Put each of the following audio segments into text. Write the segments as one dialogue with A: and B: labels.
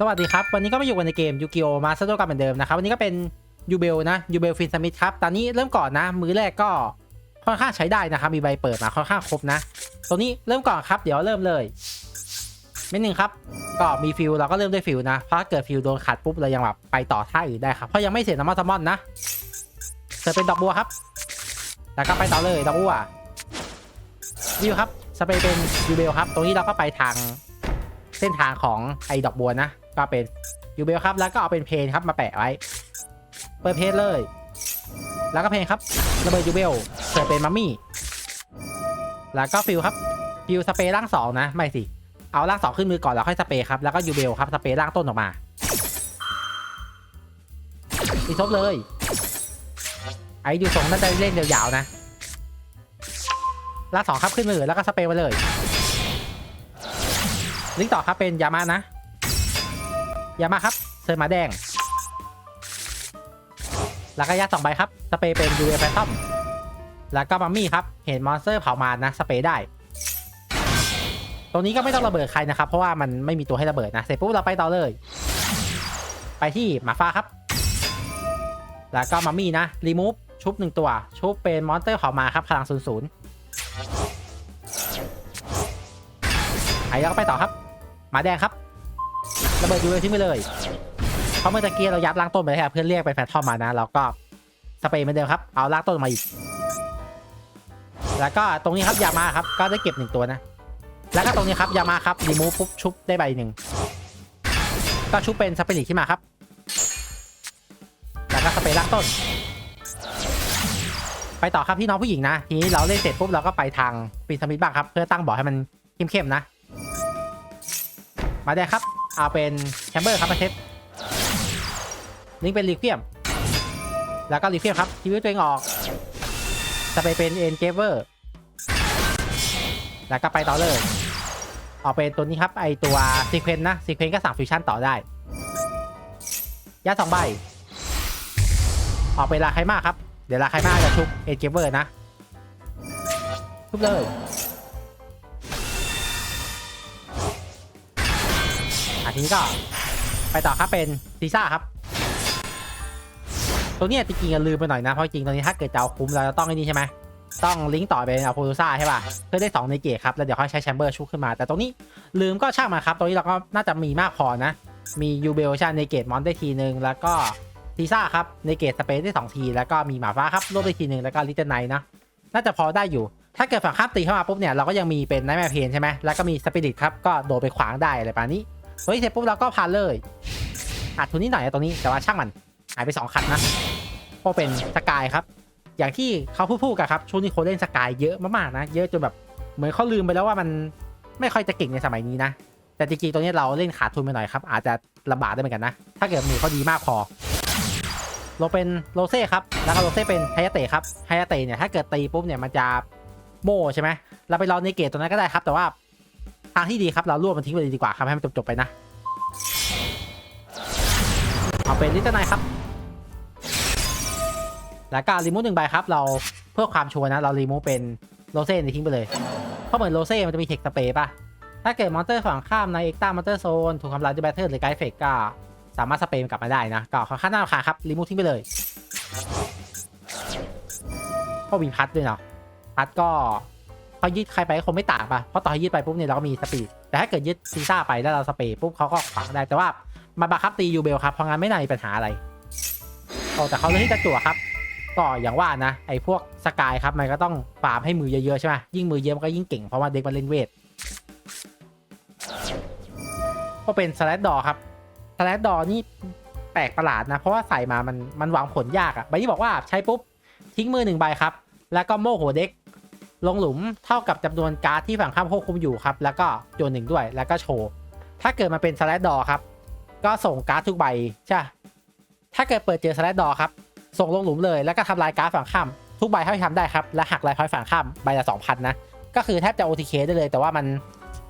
A: สวัสดีครับ วันนี้ก็มาอยู่กันในเกมยูกิโอมาสเตอร์กันเหมือนเดิมนะครับ วันนี้ก็เป็นยูเบลนะยูเบลฟินสมิธครับ ตอนนี้เริ่มก่อนนะ มือแรกก็ค่อนข้างใช้ได้นะครับ มีใบเปิดมาค่อนข้างครบนะตัวนี้เริ่มก่อนครับ เดี๋ยวเริ่มเลยเม็ดหนึ่งครับ ก็มีฟิลเราก็เริ่มด้วยฟิลนะ เพราะเกิดฟิลโดนขัดปุ๊บเรายังแบบไปต่อท่าอื่นได้ครับ เพราะยังไม่เสร็จน้ำมันซัมมอนนะเสร็จเป็นดอกบัวครับ แล้วก็ไปต่อเลยดอกบัววิวครับสเปรย์เป็นยูเบลครับ ตรงนี้เราก็ไปทางเส้นทางของไอ้ดอกบัวนะ ก็เป็นยูเบลครับ แล้วก็เอาเป็นเพนครับมาแปะไว้ เปิดเพนเลย แล้วก็เพนครับระเบิดยูเบลเปิดเป็นมัมมี่ แล้วก็ฟิลครับฟิลสเปรย์ร่างสองนะ ไม่สิ เอาร่างสองขึ้นมือก่อนแล้วค่อยสเปรย์ครับ แล้วก็ยูเบลครับสเปรย์ร่างต้นออกมาอีทบเลย ไอ้ดูทรงน่าจะเล่นยาวๆนะร่างสองครับขึ้นมือแล้วก็สเปรย์มาเลย ลิงต่อครับเป็นยามานะ ยามาครับเซอร์มาแดงแล้วก็ยัดสองใบครับ สเปรย์เป็นยูเอฟแฟนทอมแล้วก็มัมมี่ครับ เห็นมอนสเตอร์เผามานะ สเปรย์ได้ ตรงนี้ก็ไม่ต้องระเบิดใครนะครับ เพราะว่ามันไม่มีตัวให้ระเบิดนะ เสร็จปุ๊บเราไปต่อเลย ไปที่หมาฟ้าครับ แล้วก็มัมมี่นะ รีมูฟชุบหนึ่งตัว ชุบเป็นมอนสเตอร์เผามาครับ พลังศูนย์ศูนย์ไอ้แล้วก็ไปต่อครับ หมาแดงครับ ระเบิดยูเอทิ้งไปเลยเพราะเมื่อตะกี้เรายัดล่างต้นไปแล้วครับเพื่อนเรียกไปแฟนทอมมานะ แล้วก็สเปรย์เหมือนเดิมครับ เอาล่างต้นมาอีก แล้วก็ตรงนี้ครับยามาครับ ก็ได้เก็บหนึ่งตัวนะ แล้วก็ตรงนี้ครับยามาครับรีมูฟปุ๊บชุบได้ใบหนึ่ง ก็ชุบเป็นสเปริตขึ้นมาครับ แล้วก็สเปรย์ล่างต้น ไปต่อครับพี่น้องผู้หญิงนะ ทีนี้เราเล่นเสร็จปุ๊บเราก็ไปทางปินสมิธบ้างครับ เพื่อตั้งบอให้มันเข้มๆนะ มาได้ครับ เอาเป็นแชมเบอร์ครับมาเทสลิงเป็นรีเฟียม แล้วก็รีเฟียมครับชีวิตตัวเองออก จะไปเป็นเอ็นเกเวอร์ แล้วก็ไปต่อเลยออกเป็นตัวนี้ครับ ไอตัวซีเควนต์นะซีเควนต์ก็สั่งฟิวชั่นต่อได้ยัดสองใบออกเป็นลาไคมาครับ เดี๋ยวลาไคมาจะชุบเอ็นเกเวอร์นะ ชุบเลย ทีนี้ก็ ไปต่อครับเป็นซีซ่าครับ ตัวเนี้ยจริงๆลืมไปหน่อยนะ เพราะจริงตอนนี้ถ้าเกิดจะเอาคุ้มเราจะต้องไอ้นี่ใช่ไหมต้องลิงก์ต่อเป็นอัลโพลูซ่าใช่ป่ะ เพื่อได้ 2 ในเกตครับ แล้วเดี๋ยวค่อยใช้แชมเบอร์ชุบขึ้นมา แต่ตรงนี้ลืมก็ช่างมาครับ ตรงนี้เราก็น่าจะมีมากพอนะ มียูเบลช่ในเกตมอนได้ทีนึง แล้วก็ซีซ่าครับในเกตสเปซได้ 2 ที แล้วก็มีหมาฟ้าครับรวบได้ทีนึง แล้วก็ลิเติ้ลไนท์นะ น่าจะพอได้อยู่ ถ้าเกิดฝั่งข้ามตีเข้ามาปุ๊บเนี่ยเราก็ยังมีเป็นไนท์แมร์เพนใช่ไหมแล้วก็มีสปิริตครับก็โดดไปขวางได้อะไรประมาณนี้ เฮ้ยเสร็จปุ๊บเราก็ผ่าเลยอาจทุนนิดหน่อยนะตรงนี้แต่ว่าช่างมันหายไป 2 คันนะเพราะเป็นสกายครับ อย่างที่เขาพูดๆกันครับช่วงนี้คนเล่นสกายเยอะมากๆนะ เยอะจนแบบเหมือนเขาลืมไปแล้วว่ามันไม่ค่อยจะเก่งในสมัยนี้นะ แต่จริงๆตัวนี้เราเล่นขาดทุนไปหน่อยครับ อาจจะลำบากได้เหมือนกันนะ ถ้าเกิดมือเขาดีมากพอลงเป็นโรเซ่ครับ แล้วก็โรเซ่เป็นไฮยาเตะครับไฮยาเตะเนี่ยถ้าเกิดตีปุ๊บเนี่ยมันจะโม่ใช่ไหมเราไปรอในเกตตัวนั้นก็ได้ครับ แต่ว่า ทางที่ดีครับเรารวบมันทิ้งไปเลยดีกว่าครับให้มันจบๆไปนะเอาเป็นลิตเติ้ลไนครับแล้วก็รีมูฟหนึ่งใบครับ เราเพื่อความชัวร์นะ เรารีมูฟเป็นโรเซ่ทิ้งไปเลย เพราะเหมือนโรเซ่มันจะมีเทคสเปรย์ป่ะ ถ้าเกิดมอนเตอร์ฝั่งข้ามในเอ็กต้ามอนเตอร์โซนถูกทำลายด้วยแบตเตอร์หรือไกด์เฟกก็สามารถสเปรย์กลับมาได้นะก็ค่อนข้างน่ารำคาญครับรีมูฟทิ้งไปเลยก็มีพัดด้วยเนาะพัดก็ เขายึดใครไปก็คงไม่ต่างป่ะเพราะต่อให้ยึดไปปุ๊บเนี่ยเราก็มีสปีดแต่ถ้าเกิดยึดซีซ่าไปแล้วเราสเปรย์ปุ๊บเขาก็ขวางได้แต่ว่ามาบังคับตียูเบลครับเพราะงั้นไม่น่ามีปัญหาอะไรโอ้แต่เขาเลือกที่จะจั่วครับก็อย่างว่านะไอ้พวกสกายครับมันก็ต้องฟาร์มให้มือเยอะๆใช่ไหมยิ่งมือเยอะมันก็ยิ่งเก่งเพราะว่าเด็กมันเล่นเวทก็เป็นสแลดดอครับสแลดดอนี่แปลกประหลาดนะ เพราะว่าใส่มามันมันหวังผลยากอะใบที่บอกว่าใช้ปุ๊บทิ้งมือหนึ่งใบครับ แล้วก็โม่หัวเด็ก ลงหลุมเท่ากับจำนวนการ์ดที่ฝั่งข้ามควบคุมอยู่ครับ แล้วก็โยนหนึ่งด้วย แล้วก็โชว์ ถ้าเกิดมาเป็นสแลดดอครับ ก็ส่งการ์ดทุกใบใช่ ถ้าเกิดเปิดเจอสแลดดอครับ ส่งลงหลุมเลย แล้วก็ทำลายการ์ดฝั่งข้ามทุกใบเท่าที่ทำได้ครับ และหักลายพอยฝั่งข้ามใบละ2,000นะ ก็คือแทบจะ OTK ได้เลย แต่ว่ามัน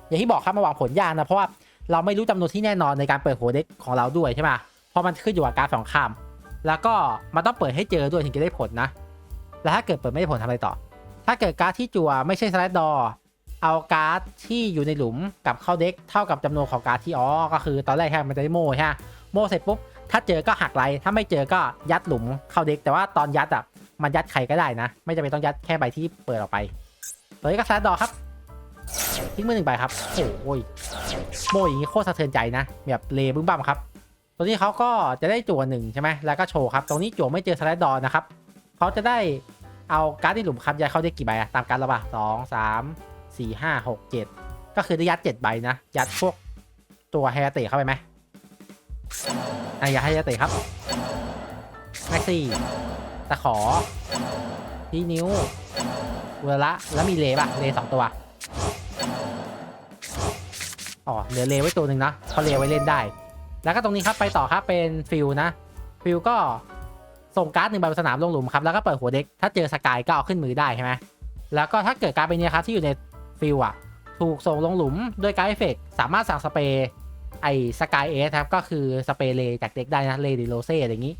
A: อย่างที่บอกครับมันวางผลยากนะ เพราะว่าเราไม่รู้จำนวนที่แน่นอนในการเปิดหัวเด็กของเราด้วยใช่ไหมเพราะมันขึ้นอยู่กับการ์ดฝั่งข้าม แล้วก็มันต้องเปิดให้เจอด้วยถึงจะได้ผลนะ แล้วถ้าเกิดเปิดไม่ได้ผลทำอะไรต่อ ถ้าเกิดการ์ดที่จั่วไม่ใช่สไลด์ดอเอาการ์ดที่อยู่ในหลุมกลับเข้าเด็กเท่ากับจำนวนของการ์ดที่อ๋อก็คือตอนแรกแค่มันจะได้โม่ใช่ไหมโม่เสร็จปุ๊บถ้าเจอก็หักไลถ้าไม่เจอก็ยัดหลุมเข้าเด็ก แต่ว่าตอนยัดอะมันยัดใครก็ได้นะ ไม่จำเป็นต้องยัดแค่ใบที่เปิดออกไปตัวนี้ก็แซดดอครับทิ้งมือหนึ่งใบครับโอ้ยโม่อย่างนี้โคตรสะเทือนใจนะแบบเลบึ้มบั่มครับตัวนี้เขาก็จะได้จั่วหนึ่งใช่ไหมแล้วก็โชว์ครับ ตรงนี้จั่วไม่เจอสไลด์ดอนะครับเขาจะได้ เอาการ์ดที่หลุมครับยัดเข้าได้กี่ใบอะตามการแล้วป่ะสองสามสี่ห้าหกเจ็ดก็คือได้ยัดเจ็ดใบนะ ยัดพวกตัวไฮยาเตะเข้าไปไหมอะยัดไฮยาเตะครับแม็กซี่ตะขอที่นิ้วเวละแล้วมีเลป่ะเลสองตัวอ๋อเหลือเลไว้ตัวหนึ่งนะเขาเลไว้เล่นได้ แล้วก็ตรงนี้ครับไปต่อครับเป็นฟิลนะฟิลก็ ส่งการ์ดหนึ่งใบสนามลงหลุมครับแล้วก็เปิดหัวเด็กถ้าเจอสกายก็เอาขึ้นมือได้ใช่ไหมแล้วก็ถ้าเกิดการ์ดเป็นเนี้ยครับที่อยู่ในฟิลอะถูกส่งลงหลุมด้วยการ์ดเอฟเฟกสามารถสั่งสเปรย์ไอสกายเอสครับก็คือสเปรย์เลจากเด็กได้นะเลดิโรเซ่อะไรอย่างนี้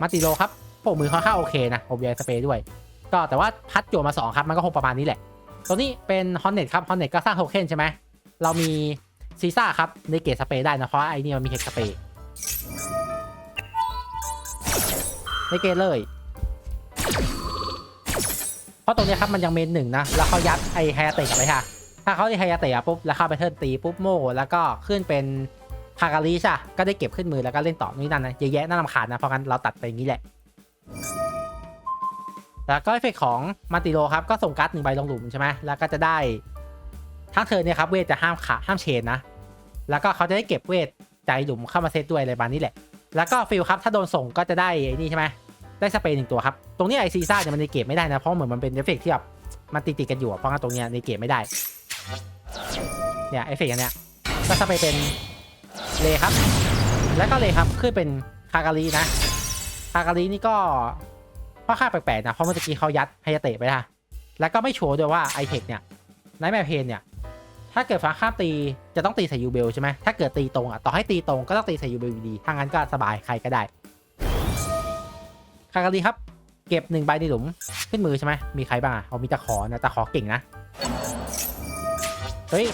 A: มาติโลครับพวกมือค่อนข้างโอเคนะผมยายสเปรย์ด้วย ก็แต่ว่าพัดจั่มาสองครับ มันก็คงประมาณนี้แหละ ตัวนี้เป็นฮอนเน็ตครับฮอนเน็ตก็สร้างโทเค็นใช่ไหมเรามีซีซ่าครับในเกตสเปรย์ได้นะเพราะไอ้นี่มันมีเฮกสเปรย์ ในเกตเลย เพราะตรงนี้ครับมันยังเมนหนึ่งนะ แล้วเขายัดไอไฮยาเตะกลับไปค่ะ ถ้าเขาได้ไฮยาเตะปุ๊บ แล้วเข้าไปเทิร์นตีปุ๊บโม่แล้วก็ขึ้นเป็นคาการีใช่ะก็ได้เก็บขึ้นมือแล้วก็เล่นต่อนี่นั่นนะเยอะแยะน่ารำคาญนะ เพราะงั้นเราตัดไปอย่างนี้แหละ แล้วก็เอฟเฟกของมาติโรครับ ก็ส่งการ์ดหนึ่งใบลงหลุมใช่ไหมแล้วก็จะได้ทั้งเธอเนี่ยครับเวทจะห้ามขาห้ามเชนนะ แล้วก็เขาจะได้เก็บเวทใจหลุมเข้ามาเซตด้วยอะไรประมาณนี้แหละ แล้วก็ฟิลครับถ้าโดนส่งก็จะได้ไอ้นี่ใช่ไหมได้สเปรย์หนึ่งตัวครับ ตรงนี้ไอซีซ่าเนี่ยมันในเกมไม่ได้นะ เพราะเหมือนมันเป็นเอฟเฟกต์ที่แบบมันติดติดๆกันอยู่เพราะงั้นตรงเนี้ยในเกมไม่ได้ เนี่ยเอฟเฟกต์อันเนี้ยก็สเปรย์เป็นเลครับ แล้วก็เลครับขึ้นเป็นคาการีนะคาการีนี่ก็ค่อนข้างแปลกๆนะเพราะเมื่อกี้เขายัดไฮยาเตะไปนะแล้วก็ไม่ชัวร์ด้วยว่าไอเทคเนี่ยไนท์แมเพนเนี่ย ถ้าเกิดฟ้าข้ามตีจะต้องตีใส่ยูเบลใช่ไหมถ้าเกิดตีตรงอะต่อให้ตีตรงก็ต้องตีใส่ยูเบลอยู่ดีถ้างนั้นก็สบายใครก็ได้คาการีครับ เก็บหนึ่งใบในหลุมขึ้นมือใช่ไหมมีใครบ้างอะเอามีตะขอนะตะขอเก่งนะเฮ้ย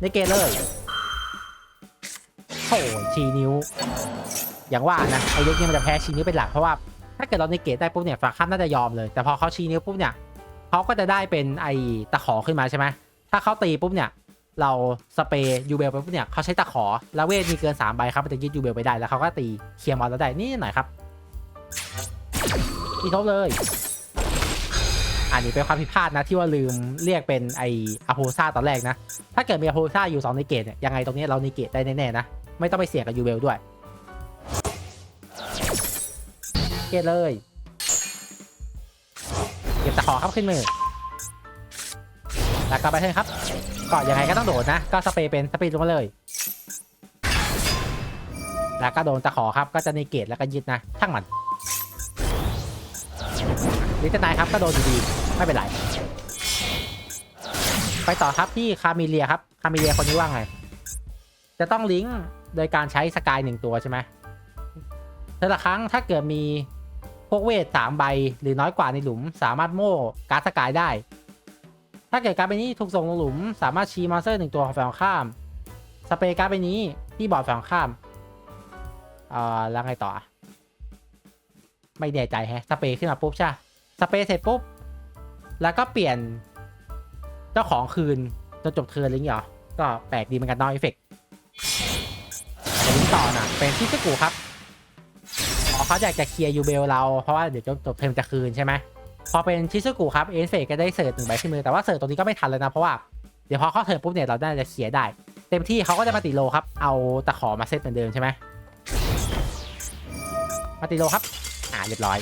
A: ในเกมเลยโอ้ชีนิ้ว อย่างว่านะไอ้เล็กนี่มันจะแพ้ชีนิ้วเป็นหลักเพราะว่าถ้าเกิดเราในเกตได้ปุ๊บเนี่ยฟ้าข้ามน่าจะยอมเลย แต่พอเขาชีนิ้วปุ๊บเนี่ยเขาก็จะได้เป็นไอ้ตะขอขึ้นมาใช่ไหมถ้าเขาตีปุ๊บเนี่ย เราสเปย์ยูเบลไปปุ๊บเนี่ยเขาใช้ตะขอแล้วเวทมีเกิน3ใบครับมันจะยึดยูเบลไปได้แล้วเขาก็ตีเคลียร์มอนแล้วได้นี่หน่อยครับอีทบเลยอันนี้เป็นความผิดพลาดนะที่ว่าลืมเรียกเป็นไออาโพซ่าตอนแรกนะ ถ้าเกิดมีอาโพซ่าอยู่2ในเกตเนี่ยยังไงตรงนี้เราในเกตได้แน่ๆนะ ไม่ต้องไปเสี่ยงกับยูเบลด้วย เกตเลยเก็บตะขอครับขึ้นมือแล้วก็ไปเถอะครับ ก็ยังไงก็ต้องโดดนะ ก็สเปรย์เป็นสเปรย์ลงมาเลย แล้วก็โดนตะขอครับ ก็จะในเกตแล้วก็ยึดนะช่างมันลิตนายครับก็โดนดีไม่เป็นไร ไปต่อครับที่คามิเลียครับคามิเลียคนนี้ว่าไง จะต้องลิงก์โดยการใช้สกายหนึ่งตัวใช่ไหมแต่ละครั้งถ้าเกิดมีพวกเวทสามใบหรือน้อยกว่าในหลุมสามารถโม่การ์ดสกายได้ ถ้าเกิดการ์ดใบนี้ถูกส่งลงหลุม สามารถชี้มอนสเตอร์หนึ่งตัวของฝั่งข้าม สเปรย์การ์ดใบนี้ที่บอร์ดฝ่งข้ามเอ่อแล้วไงต่อ ไม่แน่ใจแฮะสเปรย์ขึ้นมาปุ๊บใช่สเปรย์เสร็จปุ๊บ แล้วก็เปลี่ยนเจ้าของคืนจนจบเทิร์นอะไรอย่างเหรอ ก็แปลกดีเหมือนกันนอยเอฟเฟกต์แต่ลิงก์ต่อน่ะเป็นที่สกูครับอ๋อเขาอยากจะเคลียร์ยูเบลเราเพราะว่าเดี๋ยวจบจบเทอมจะคืนใช่ไหม พอเป็นชิซุกุครับเอ็นเฟก็ได้เสิร์ตหนึ่งใบขึ้นมือแต่ว่าเสิร์ตตรงนี้ก็ไม่ทันแล้วนะเพราะว่าเดี๋ยวพอเข้าเทิร์นปุ๊บเนี่ยเราน่าจะเคลียร์ได้ เต็มที่เขาก็จะมาติโลครับ เอาตะขอมาเซตเหมือนเดิมใช่ไหมมาติโลครับ อ่าเรียบร้อย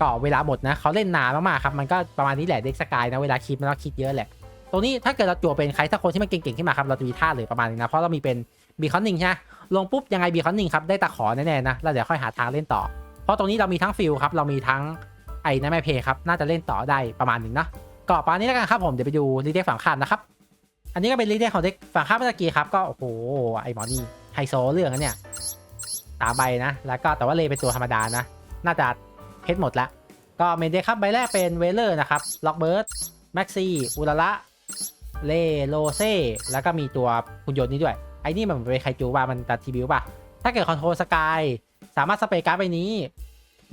A: ก็เวลาหมดนะเขาเล่นนานมากๆครับ มันก็ประมาณนี้แหละเด็กสกายนะเวลาคิดมันต้องคิดเยอะแหละ ตรงนี้ถ้าเกิดเราจั่วเป็นใครสักคนที่มันเก่งๆขึ้นมาครับเราจะมีท่าเลยประมาณนี้นะเพราะเรามีเป็นบีคอนนิงใช่ไหม ลงปุ๊บยังไงบีคอนนิงครับได้ตะขอแน่ๆนะแล้วเดี๋ยวค่อยหาทางเล่นต่อ เพราะตรงนี้เรามีทั้งฟิลครับเรามีทั้งไอ้นั่นไม่เพย์ครับน่าจะเล่นต่อได้ประมาณหนึ่งนะก็ประมาณนี้แล้วกันครับผมเดี๋ยวไปดูรีเด็กฝั่งข้ามนะครับอันนี้ก็เป็นรีเด็กของเด็กฝั่งข้ามเมื่อกี้ครับก็โอ้โหไอ้หมอนี่ไฮโซเรื่องอันเนี่ยตามใบนะ แล้วก็แต่ว่าเลเป็นตัวธรรมดานะ น่าจะเพชรหมดละ ก็เมนเดครับใบแรกเป็นเวเลอร์นะครับ ล็อกเบิร์ดแม็กซี่อุลาระเลโลเซ่ แล้วก็มีตัวหุ่นยนต์นี้ด้วย อ้นี่มันเป็นไคจูป่ะมันตัดทีบิวป่ะ ถ้าเกิดคอนโทรลสกายสามารถสเปรย์การ์ดใบนี้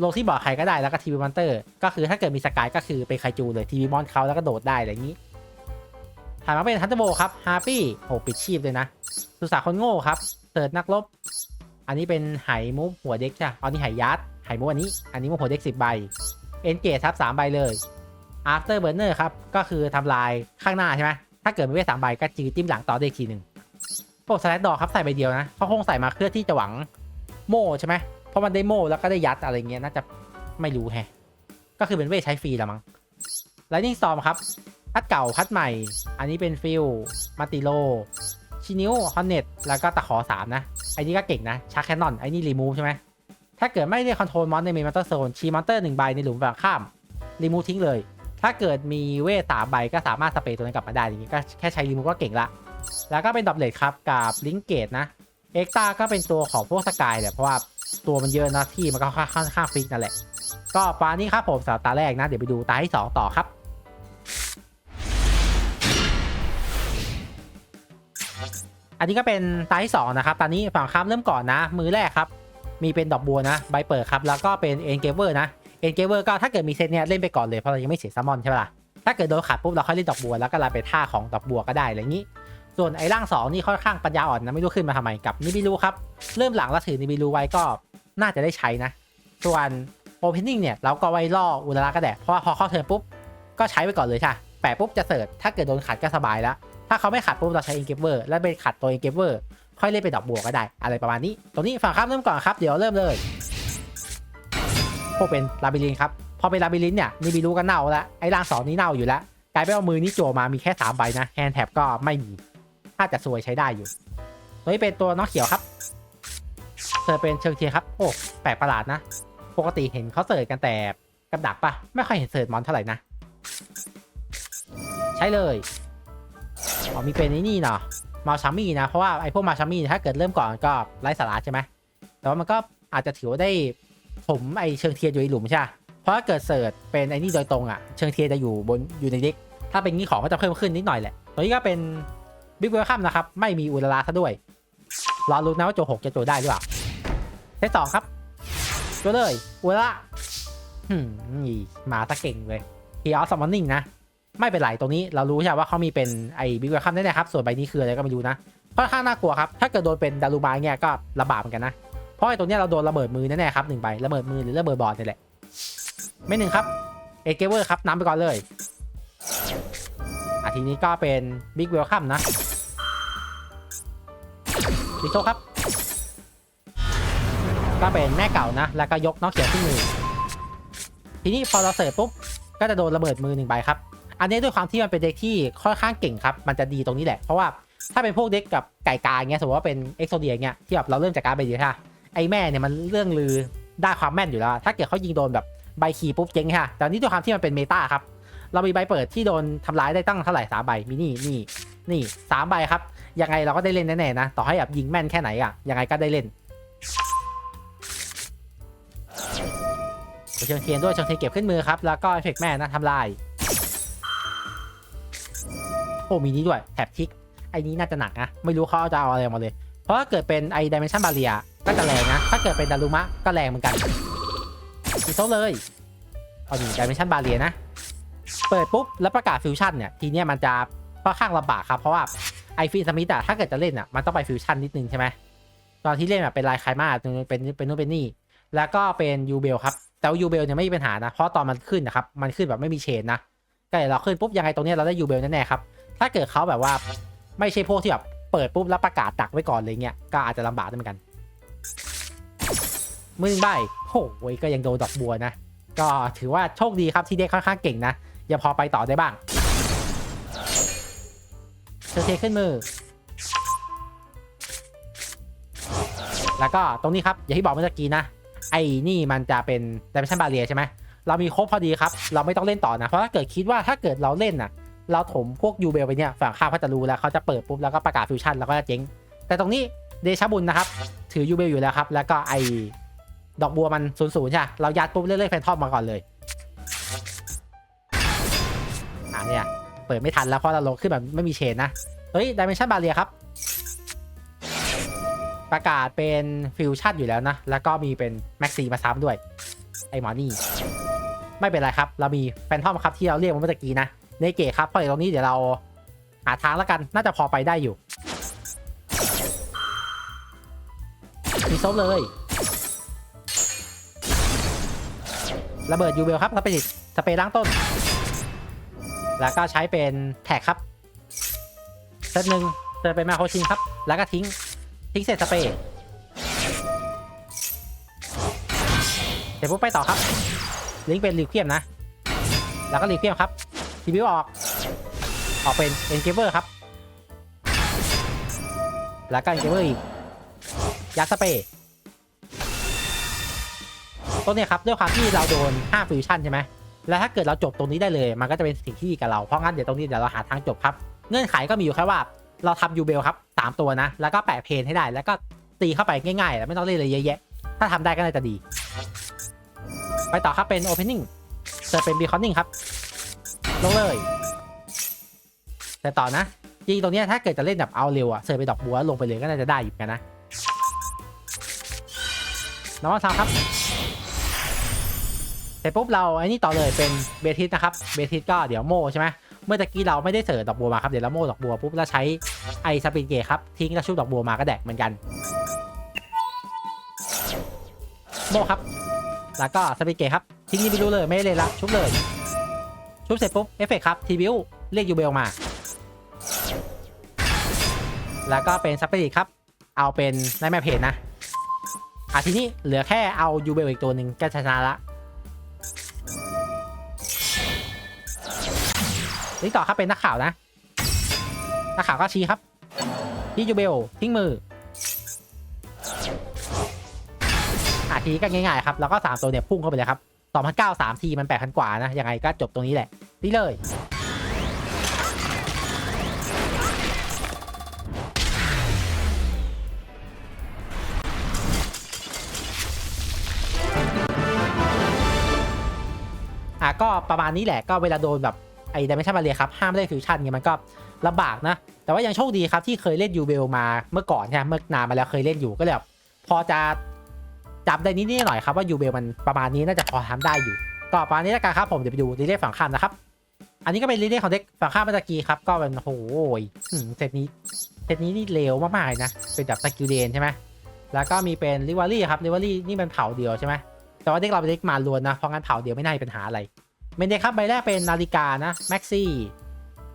A: ลงที่บอร์ดใครก็ได้แล้วก็ทีวีมอนเตอร์ก็คือถ้าเกิดมีสกายก็คือเป็นไคจูเลยทีวีมอนเขาแล้วก็โดดได้อะไรอย่างนี้ถัดมาเป็นฮันเตอร์โบครับฮาร์ปี้โหปิดชีพเลยนะสุสาคนโง่ครับเสิร์ชนักรบ อันนี้เป็นไหมุกหัวเด็กใช่อันนี้ไหยัดไหมุกอันนี้ อันนี้มุกหัวเด็กสิบใบเอ็นเกตครับสามใบเลย after burner ครับ ก็คือทำลายข้างหน้าใช่ไหมถ้าเกิดมีเวทสามใบก็จืดจิ้มหลังต่อได้อีกทีหนึ่ง พวกสแลดดอกครับใส่ใบเดียวนะเขาคงใส่มาเพื่อที่จะหวังโม่ใช่ไหมเพราะมันได้โม่แล้วก็ได้ยัดอะไรเงี้ยน่าจะไม่รู้แฮะก็คือเป็นเวทใช้ฟรีละมั้ง Lightning Storm ครับพัดเก่าพัดใหม่ อันนี้เป็นฟิลมาติโลชินิวฮอนเน็ตแล้วก็ตะขอสามนะไอ้นี่ก็เก่งนะชักแคนนอนไอ้นี่รีมูฟใช่ไหมถ้าเกิดไม่ได้คอนโทรลมอนในเมมอนเตอร์โซนชีมอนเตอร์หนึ่งใบในหลุมฝั่งข้ามรีมูฟทิ้งเลย ถ้าเกิดมีเวทสามใบก็สามารถสเปรย์ตัวนั้นกลับมาได้อย่างนี้ก็แค่ใช้รีมูฟก็เก่งละ แล้วก็เป็นดับเลทครับกับลิงเกตนะเอ็กตาก็เป็นตัวของพวกสกายแหละเพราะว่าตัวมันเยอะนะที่มันก็ค่อนข้างฟิกนั่นแหละ ก็ปานี้ครับผมสำหรับตาแรกนะ เดี๋ยวไปดูตาที่สองต่อครับ อันนี้ก็เป็นตาที่สองนะครับตอนนี้ฝั่งข้ามเริ่มก่อนนะ มือแรกครับ มีเป็นดอกบัวนะใบเปิดครับ แล้วก็เป็นเอ็นเกเวอร์นะเอ็นเกเวอร์ก็ถ้าเกิดมีเซตเนี้ยเล่นไปก่อนเลยเพราะเรายังไม่เสียซัมมอนใช่ปะล่ะถ้าเกิดโดนขัดปุ๊บเราค่อยเล่นดอกบัวแล้วก็ลาไปท่าของดอกบัวก็ได้อะไรอย่างนี้ ส่วนไอ้ร่างสองนี่ค่อนข้างปัญญาอ่อนนะไม่รู้ขึ้นมาทำไมกับนิบิลูครับ เริ่มหลังแล้วถือนิบิลูไว้ก็น่าจะได้ใช้นะ ส่วนโอเพนนิ่งเนี่ยเราก็ไว้ล่ออุลาระก็แดดเพราะว่าพอเข้าเทิร์นปุ๊บ ก็ใช้ไปก่อนเลยค่ะแปะปุ๊บจะเสิร์ชถ้าเกิดโดนขัดก็สบายแล้วถ้าเขาไม่ขัดปุ๊บเราใช้เอ็นเกเวอร์แล้วไปขัดตัวเอ็นเกเวอร์ค่อยเล่นไปดอกบัวก็ได้ อะไรประมาณนี้ตรงนี้ฝั่งข้ามเริ่มก่อนครับเดี๋ยวเริ่มเลยพวกเป็นลาบิลินครับพอเป็นลาบิลินเนี่ยนิบิลูก็เน่าแล้วไอ้ร่างสองนี่เน่าอยู่แล้วกลายเป็นว่ามือนี่โจมามีแค่สามใบนะแฮนด์แท็บก็ไม่มี ถ้าจะสวยใช้ได้อยู่ ตัวนี้เป็นตัวน้องเขียวครับเสิร์ฟเป็นเชิงเทียครับ โอ้ แปลกประหลาดนะ ปกติเห็นเขาเสิร์ฟกันแต่กับดักปะไม่ค่อยเห็นเสิร์ฟมอนเท่าไหร่นะ ใช้เลยอ๋อมีเป็นไอ้นี่เนาะมาชามี่นะ เพราะว่าไอ้พวกมาชามี่ถ้าเกิดเริ่มก่อนก็ไร้สาระใช่ไหม แต่ว่ามันก็อาจจะถือว่าได้ผมไอเชิงเทียนอยู่ในหลุมใช่ เพราะถ้าเกิดเสิร์ชเป็นไอ้นี่โดยตรงอะ เชิงเทียนจะอยู่บนอยู่ในเด็ก ถ้าเป็นงี้ของก็จะเพิ่มขึ้นนิดหน่อยแหละ ตัวนี้ก็เป็น บิ๊กเวลคัมนะครับ ไม่มีอุลาราซะด้วย รอรู้นะว่าโจหกจะโจได้หรือเปล่าเซตสองครับโจเลยอุลาราหืมนี่มาตะเก่งเลยเฮียออฟซัมมอนนิ่งนะ ไม่เป็นไรตรงนี้เรารู้ใช่ไหมว่าเขามีเป็นไอ้บิ๊กเวลคัมแน่ๆครับ ส่วนใบนี้คืออะไรก็ไม่รู้นะค่อนข้างน่ากลัวครับ ถ้าเกิดโดนเป็นดารูมาเนี่ยก็ลำบากเหมือนกันนะ เพราะไอ้ตัวเนี้ยเราโดนระเบิดมือแน่ๆครับหนึ่งใบระเบิดมือหรือระเบิดบอลนี่แหละ ไม่หนึ่งครับ เอเกเวอร์ครับน้ำไปก่อนเลย ทีนี้ก็เป็นบิ๊กเวลคัมนะดิโตครับ ก็เป็นแม่เก่านะ แล้วก็ยกน้องเขียวขึ้นมือ ทีนี้พอเราเสิร์ฟปุ๊บ ก็จะโดนระเบิดมือหนึ่งใบครับ อันนี้ด้วยความที่มันเป็นเด็กที่ค่อนข้างเก่งครับ มันจะดีตรงนี้แหละ เพราะว่าถ้าเป็นพวกเด็กกับไก่กาเงี้ย สมมติว่าเป็นเอ็กโซเดียเงี้ย ที่แบบเราเริ่มจากการไปดีค่ะไอแม่เนี่ยมันเรื่องลือได้ความแม่นอยู่แล้ว ถ้าเกิดเขายิงโดนแบบใบขีปุ๊บเจ๊งค่ะแต่นี่ด้วยความที่มันเป็นเมตาครับ เรามีใบเปิดที่โดนทำร้ายได้ตั้งเท่าไหร่สามใบมีนี่นี่นี่สามใบครับ ยังไงเราก็ได้เล่นแน่ๆนะ ต่อให้แบบยิงแม่นแค่ไหนอะยังไงก็ได้เล่นเชิงเทียนด้วยเชิงเทียนเก็บขึ้นมือครับ แล้วก็เอฟเฟกต์แม่นะทำลายโอ้มีนี้ด้วยแถบทิกไอ้นี้น่าจะหนักนะ ไม่รู้เขาจะเอาอะไรมาเลย เพราะถ้าเกิดเป็นไอดิเมนชันบาเรียก็จะแรงนะ ถ้าเกิดเป็นดารุมะก็แรงเหมือนกันอีโซเลยเอาดิดิเมนชันบาเรียนะ เปิดปุ๊บแล้วประกาศฟิวชั่นเนี่ยทีเนี้ยมันจะค่อนข้างลำบากครับเพราะว่าไอฟีสมิธอะถ้าเกิดจะเล่นอะมันต้องไปฟิวชั่นนิดนึงใช่ไหมตอนที่เล่นแบบเป็นลายคายมาเป็นเป็นนู่นเป็นนี่แล้วก็เป็นยูเบลครับแต่ยูเบลเนี่ยไม่มีปัญหานะเพราะตอนมันขึ้นนะครับมันขึ้นแบบไม่มีเชนนะก็เลยเราขึ้นปุ๊บยังไงตรงเนี้ยเราได้ยูเบลแน่ๆครับถ้าเกิดเขาแบบว่าไม่ใช่พวกที่แบบเปิดปุ๊บแล้วประกาศดักไว้ก่อนเลยเงี้ยก็อาจจะลำบากได้เหมือนกันมือหนึ่งใบโอ้ยก็ยังโดนดอกบัวนะ ก็ถือว่าโชคดีครับที่เด็กค่อนข้างเก่งนะ ยังพอไปต่อได้บ้างเธอเทขึ้นมือ แล้วก็ตรงนี้ครับ อย่างที่บอกเมื่อกี้นะ ไอ้นี่มันจะเป็นดิเมชันบาเรียใช่ไหมเรามีครบพอดีครับ เราไม่ต้องเล่นต่อนะ เพราะถ้าเกิดคิดว่าถ้าเกิดเราเล่นน่ะเราถมพวกยูเบลไปเนี่ยฝั่งข้ามเขาจะรู้แล้วเขาจะเปิดปุ๊บแล้วก็ประกาศฟิวชั่นแล้วก็จะเจ๊ง แต่ตรงนี้เดชบุญนะครับ ถือยูเบลอยู่แล้วครับ แล้วก็ไอ้ดอกบัวมันศูนย์ศูนย์ใช่เรายัดปุ๊บเรื่อยๆแฟนทอมมาก่อนเลย เปิดไม่ทันแล้วเพราะเราลงขึ้นแบบไม่มีเชนนะ เฮ้ยดิเมนชันบาเรียครับ ประกาศเป็นฟิวชั่นอยู่แล้วนะ แล้วก็มีเป็นแม็กซีมาซ้ำด้วย ไอหมอนี่ ไม่เป็นไรครับ เรามีแฟนทอมครับที่เราเรียกมันเมื่อกี้นะในเกตครับเพราะตรงนี้เดี๋ยวเราหาทางแล้วกันน่าจะพอไปได้อยู่มีซฟเลยระเบิดยูเบลครับสเปริสเปรย์ล้างต้น แล้วก็ใช้เป็นแท็กครับเซตหนึ่งเซตเป็นมคโคชินครับ แล้วก็ทิ้ง ทิ้งเสร็จสเปรย์เดี๋ยวปุ๊บไปต่อครับ ลิงก์เป็นลิวเคียมนะ แล้วก็ลิวเคียมครับทีบิวออก ออกเป็นเอ็นเกเบอร์ครับ แล้วก็เอ็นเกเบอร์อีกยัดสเปรย์ต้นเนี่ยครับ ด้วยความที่เราโดน 5 ฟิวชั่นใช่ไหม แล้วถ้าเกิดเราจบตรงนี้ได้เลยมันก็จะเป็นสิ่งที่ดีกับเราเพราะงั้นเดี๋ยวตรงนี้เดี๋ยวเราหาทางจบครับ เงื่อนไขก็มีอยู่แค่ว่าเราทำยูเบลครับสามตัวนะ แล้วก็แปะเพนให้ได้ แล้วก็ตีเข้าไปง่ายๆ แล้วไม่ต้องเล่นเลยเยอะแยะ ถ้าทำได้ก็น่าจะดี ไปต่อครับเป็น opening จะเป็น beconning ครับ ลงเลย แต่ต่อนะจริงตรงนี้ถ้าเกิดจะเล่นแบบเอาเร็วอะเสิร์ฟไปดอกบัวลงไปเลยก็น่าจะได้อยู่เหมือนกันนะน้องทำครับ เสร็จปุ๊บเราไอ้นี่ต่อเลยเป็นเบทิสนะครับเบทิสก็เดี๋ยวโม่ใช่ไหมเมื่อตะกี้เราไม่ได้เสิร์ฟดอกบัวมาครับเดี๋ยวเราโม่ดอกบัวปุ๊บแล้วใช้ไอสปินเกตครับทิ้งแล้วชุบดอกบัวมาก็แดกเหมือนกันโม่ครับ แล้วก็สปินเกตครับทิ้งนี่ไปดูเลยไม่ได้เลยละชุบเลยชุบเสร็จปุ๊บเอฟเฟกต์ครับทีบิวเรียกยูเบลมา แล้วก็เป็นสปิริตครับ เอาเป็นในแม่เพจนะอะทีนี้เหลือแค่เอายูเบลอีกตัวหนึ่งก็ชนะละ นี่ต่อครับเป็นนักข่าวนะ นักข่าวก็ชี้ครับพี่ยูเบลทิ้งมืออะทีก็ง่ายๆครับ แล้วก็ 3 ตัวเนี่ยพุ่งเข้าไปเลยครับ2009 3ทีมัน 8,000 กว่านะ ยังไงก็จบตรงนี้แหละ นี่เลย อะก็ประมาณนี้แหละก็เวลาโดนแบบ ไอ้ดิเมนชันมาเรียครับห้ามเล่นฟิวชั่นเงี้ยมันก็ลำบากนะ แต่ว่ายังโชคดีครับที่เคยเล่นยูเบลมาเมื่อก่อนเนี่ยเมื่อนานมาแล้วเคยเล่นอยู่ก็เลยแบบพอจะจับได้นิดๆหน่อยครับว่ายูเบลมันประมาณนี้น่าจะพอทำได้อยู่ก็ประมาณนี้แล้วกันครับผมเดี๋ยวไปดูรีเลย์ฝั่งข้ามนะครับ อันนี้ก็เป็นรีเลย์ของเด็กฝั่งข้ามเมื่อกี้ครับก็เป็นโอ้โหอืมเซตนี้เซตนี้นี่เร็วมากๆนะเป็นแบบสกิลเดนใช่ไหมแล้วก็มีเป็นริวารี่ครับริวารี่นี่เป็นเผาเดียวใช่ไหมแต่ว่าเด็กเราเป็นเด็กมาลวนนะเพราะงั้นเผาเดียวไม่น่ามีปัญหาอะไร เมนเดครับใบแรกเป็นนาฬิกานะแม็กซี่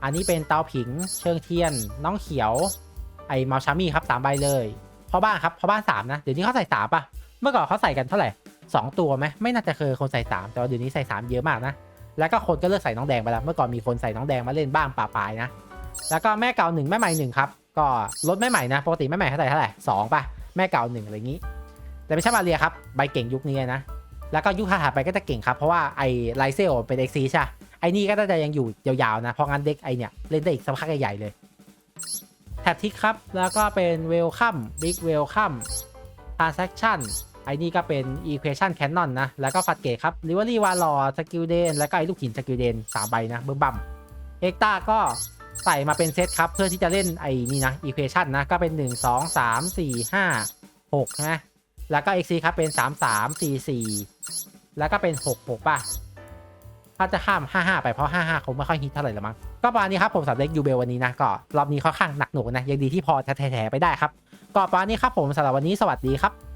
A: อันนี้เป็นเตาผิง เชิงเทียน น้องเขียว ไอมาชามี่ครับสามใบเลยพ่อบ้านครับพ่อบ้านสามนะ เดี๋ยวนี้เขาใส่สามป่ะ เมื่อก่อนเขาใส่กันเท่าไหร่สองตัวไหมไม่น่าจะเคยคนใส่สามแต่ว่าเดี๋ยวนี้ใส่สามเยอะมากนะ แล้วก็คนก็เลิกใส่น้องแดงไปแล้ว เมื่อก่อนมีคนใส่น้องแดงมาเล่นบ้างป่าปลายนะ แล้วก็แม่เก่าหนึ่งแม่ใหม่หนึ่งครับ ก็ลดแม่ใหม่นะปกติแม่ใหม่เท่าไหร่เท่าไหร่สองป่ะแม่เก่าหนึ่งอะไรอย่างนี้ แต่ไม่ใช่มาเรียครับใบเก่งยุคนี้นะ แล้วก็ยุคถัดไปก็จะเก่งครับ เพราะว่าไอไลเซลเป็นเอ็กซีใช่ไอ้นี่ก็จะยังอยู่ยาวๆนะ เพราะงั้นเด็กไอเนี่ย เล่นได้อีกสักพักใหญ่ๆเลยแท็บทิกครับ แล้วก็เป็นเวลคัมบิ๊กเวลคัมทราน s ซ c ชั่นไอ้นี่ก็เป็น Equation Cannon นะ แล้วก็ฟัดเกตครับ r i v a l r y w a r l o r สกิลเดนแล้วก็ไอ้ลูกหินสกิลเดนสามใบนะเบิ่มบัมเอ็กตาก็ใส่มาเป็นเซตครับ เพื่อที่จะเล่นไอ้นี่นะ Equation นะ ก็เป็น 1 2 3 4 5 6นะแล้วก็ XC ครับเป็น 3 3 4 4 แล้วก็เป็น6 6ป่ะถ้าจะข้าม 55 ไปเพราะ 55คงไม่ค่อยฮิตเท่าไหร่ละมั้งก็ประมาณนี้ครับผมสำหรับเล็กยูเบลวันนี้นะก็รอบนี้ค่อนข้างหนักหน่วงนะยังดีที่พอจะแถๆไปได้ครับก็ประมาณนี้ครับผมสำหรับวันนี้สวัสดีครับ